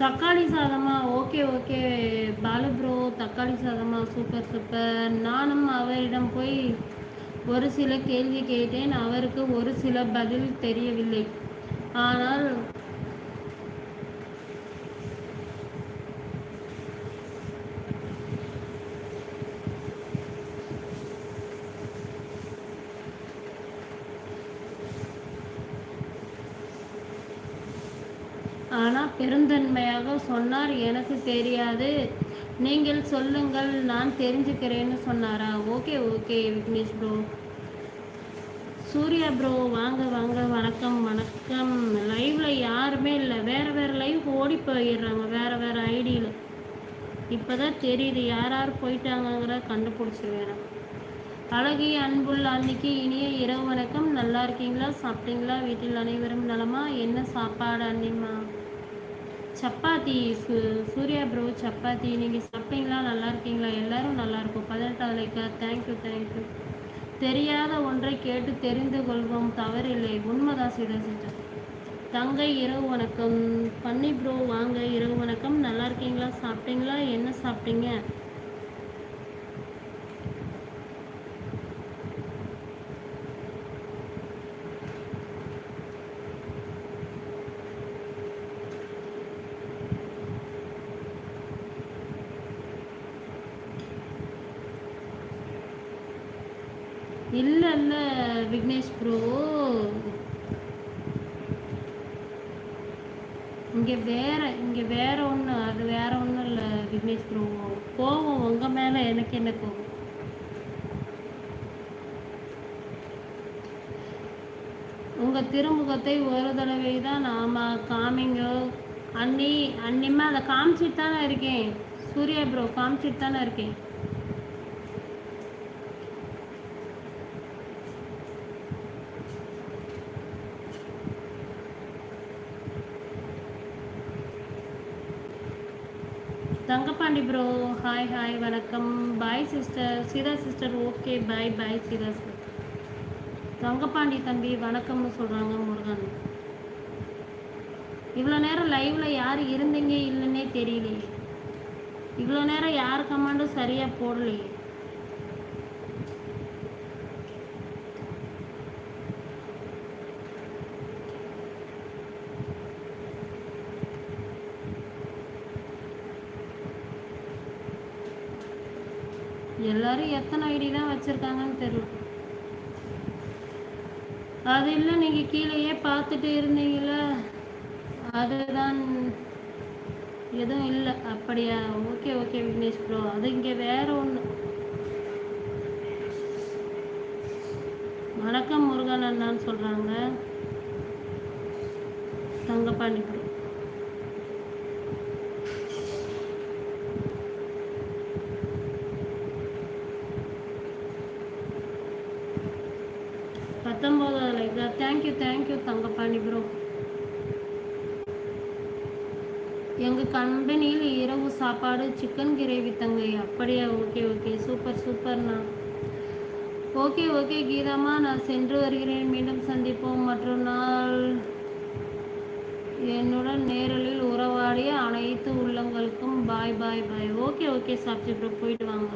தக்காளி சாதமா? Okay okay. Balu bro தக்காளி சாதமா? Super super. நானும் அவரிடம் போய் ஒரு சில கேள்வி கேட்டேன். அவருக்கு ஒரு சில பதில் தெரியவில்லை. ஆனால் ஆனால் பெருந்தன்மையாக சொன்னார் எனக்கு தெரியாது. நீங்கள் சொல்லுங்கள் நான் தெரிஞ்சுக்கிறேன்னு சொன்னாரா? Okay okay Vignesh bro Surya bro வாங்க வாங்க வணக்கம் வணக்கம். லைவ்ல யாருமே இல்லை. வேற வேற லைவ் ஓடி போயிடுறாங்க. வேற வேற ஐடியில் இப்போதான் தெரியுது யார் யார் போயிட்டாங்கங்கிறத கண்டுபிடிச்சிருவேன் அழகிய அன்புள்ள அன்னைக்கு இனிய இரவு வணக்கம். நல்லா இருக்கீங்களா? சாப்பிட்டீங்களா? வீட்டில் அனைவரும் நலமா? என்ன சாப்பாடு அன்னிமா? சப்பாத்தி சு சூர்யா ப்ரோ சப்பாத்தி. நீங்கள் சாப்பிட்டீங்களா? நல்லா இருக்கீங்களா? எல்லாரும் நல்லா இருக்கும். பதினெட்டாவது லைக்கா தேங்க்யூ தேங்க்யூ தெரியாத ஒன்றை கேட்டு தெரிந்து கொள்வோம். தவறில்லை. உண்மைதான் சீதா சிஸ்டர் தங்கை இரவு வணக்கம். பன்னி ப்ரோ வாங்க. இரவு வணக்கம். நல்லா இருக்கீங்களா? சாப்பிட்டீங்களா? என்ன சாப்பிட்டீங்க? இல்லை இல்லை விக்னேஷ் ப்ரோ இங்கே வேற இங்கே வேற ஒன்று அது வேற ஒன்றும் இல்லை விக்னேஷ் ப்ரோ கோவம் உங்கள் மேலே எனக்கு என்ன கோவம்? உங்கள் திருமுகத்தை ஒரு தடவை தான் நாம காமிங்க. அன்னி அன்னிமே அதை காமிச்சிட்டு தானே இருக்கேன். சூர்யா ப்ரோ காமிச்சிட்டு தானே இருக்கேன். தங்கப்பாண்டி ப்ரோ ஹாய் ஹாய் வணக்கம். Bye sister Sita sister okay bye bye Sita sister Thangapandi தம்பி வணக்கம்னு சொல்கிறாங்க முருகன். இவ்வளோ நேரம் லைவில் யார் இருந்தீங்க இல்லைன்னே தெரியலையே. இவ்வளோ நேரம் யார் கமாண்டும் சரியாக போடலையே. எல்லாரும் எத்தனை ஐடி தான் வச்சுருக்காங்கன்னு தெரியல. அது இல்லை நீங்கள் கீழேயே பார்த்துட்டு இருந்தீங்கள அதுதான் எதுவும் இல்லை. அப்படியா? ஓகே ஓகே விக்னேஷ் ப்ரோ அது இங்கே வேற ஒன்று வணக்கம் முருகன் அண்ணான்னு சொல்கிறாங்க Thangapandi bro thank you thank you Thangapani bro எங்கள் கம்பெனியில் இரவு சாப்பாடு சிக்கன் கிரேவி தங்கை அப்படியா? ஓகே ஓகே சூப்பர் சூப்பர்ண்ணா ஓகே ஓகே கீதாமா நான் சென்று வருகிறேன். மீண்டும் சந்திப்போம். மற்றொரு நாள் என்னுடன் நேரலில் உறவாடிய அனைத்து உள்ளங்களுக்கும் bye bye bye okay okay சாப்பிட்டு ப்ரோ போயிட்டு வாங்க.